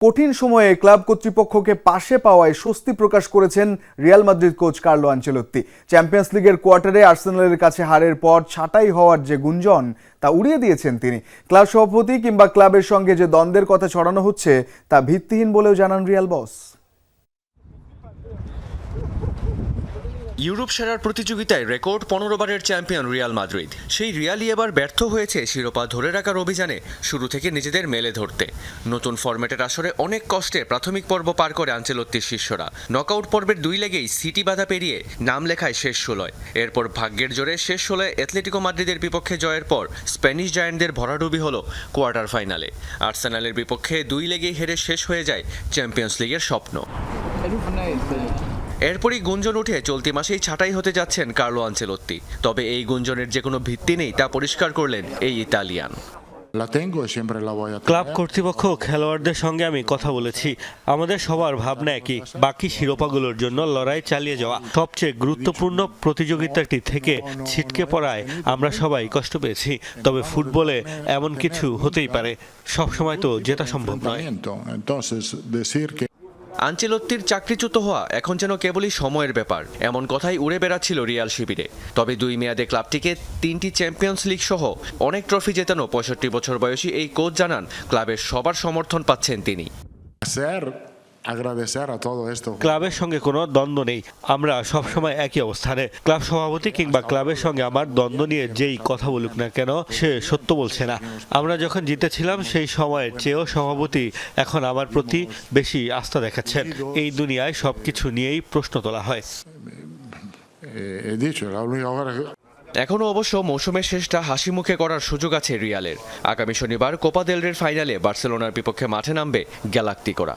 কঠিন সময়ে ক্লাব কর্তৃপক্ষকে পাশে পাওয়ায় স্বস্তি প্রকাশ করেছেন Real Madrid coach Carlo Ancelotti Champions লিগের কোয়ার্টারে আর্সেনালের কাছে হারের পর ছাটাই হওয়ার যে গুঞ্জন, তা উড়িয়ে দিয়েছেন তিনি। ক্লাব সভাপতি কিংবা ক্লাবের সঙ্গে যে দ্বন্দ্বের কথা ছড়ানো হচ্ছে, তা ভিত্তিহীন বলেও জানান রিয়াল বস। ইউরোপ সেরার প্রতিযোগিতায় রেকর্ড পনেরো বারের চ্যাম্পিয়ন রিয়াল মাদ্রিদ। সেই রিয়ালই এবার ব্যর্থ হয়েছে শিরোপা ধরে রাখার অভিযানে, শুরু থেকে নিজেদের মেলে ধরতে। নতুন ফরম্যাটের আসরে অনেক কষ্টে প্রাথমিক পর্ব পার করে আঞ্চেলত্তির শিষ্যরা। নকআউট পর্বের দুই লেগেই সিটি বাধা পেরিয়ে নাম লেখায় শেষ ষোলোয়। এরপর ভাগ্যের জোরে শেষ ষোলোয় অ্যাথলেটিকো মাদ্রিদের বিপক্ষে জয়ের পর স্প্যানিশ জায়ান্টদের ভরাডুবি হল কোয়ার্টার ফাইনালে। আর্সেনালের বিপক্ষে দুই লেগেই হেরে শেষ হয়ে যায় চ্যাম্পিয়ন্স লিগের স্বপ্ন। এরপরই গুঞ্জন উঠে চলতি মাসেই ছাঁটাই হতে যাচ্ছেন কার্লো আঞ্চেলত্তি তবে এই গুঞ্জনের যে কোনো ভিত্তি নেই তা পরিষ্কার করলেন এই ইতালিয়ান। A ক্লাব কর্তৃপক্ষ খেলোয়াড়দের সঙ্গে আমি কথা বলেছি। আমাদের সবার ভাবনা একই বাকি শিরোপাগুলোর জন্য লড়াই চালিয়ে যাওয়া। সবচেয়ে গুরুত্বপূর্ণ প্রতিযোগিতাটি থেকে ছিটকে পড়ায় আমরা সবাই কষ্ট পেয়েছি তবে ফুটবলে এমন কিছু হতেই পারে। সবসময় তো জেতা সম্ভব নয়। আঞ্চেলত্তির চাকরিচ্যুত হওয়া এখন যেন কেবলই সময়ের ব্যাপার। এমন কথাই উড়ে বেড়াচ্ছিল রিয়াল শিবিরে। তবে দুই মেয়াদে ক্লাবটিকে তিনটি চ্যাম্পিয়ন্স লিগ সহ অনেক ট্রফি জেতানো পঁয়ষট্টি বছর বয়সী এই কোচ জানান ক্লাবের সবার সমর্থন পাচ্ছেন তিনি। hacer, agradecer a todo esto. ক্লাবের সঙ্গে কোনো দ্বন্দ্ব নেই। আমরা সবসময় একই অবস্থানে। ক্লাব সভাপতি কিংবা ক্লাবের সঙ্গে আমার দ্বন্দ্ব নিয়ে যেই কথা বলুক না কেন সে সত্য বলছে না। আমরা যখন জিতেছিলাম সেই সময়ের চেয়েও সভাপতি এখন আমার প্রতি বেশি আস্থা দেখাচ্ছেন। এই দুনিয়ায় সবকিছু নিয়েই প্রশ্ন তোলা হয়। এখনও অবশ্য মৌসুমের শেষটা হাসি মুখে করার সুযোগ আছে রিয়ালের। আগামী শনিবার কোপা দেলরের ফাইনালে বার্সেলোনার বিপক্ষে মাঠে নামবে গ্যালাক্টিকোরা।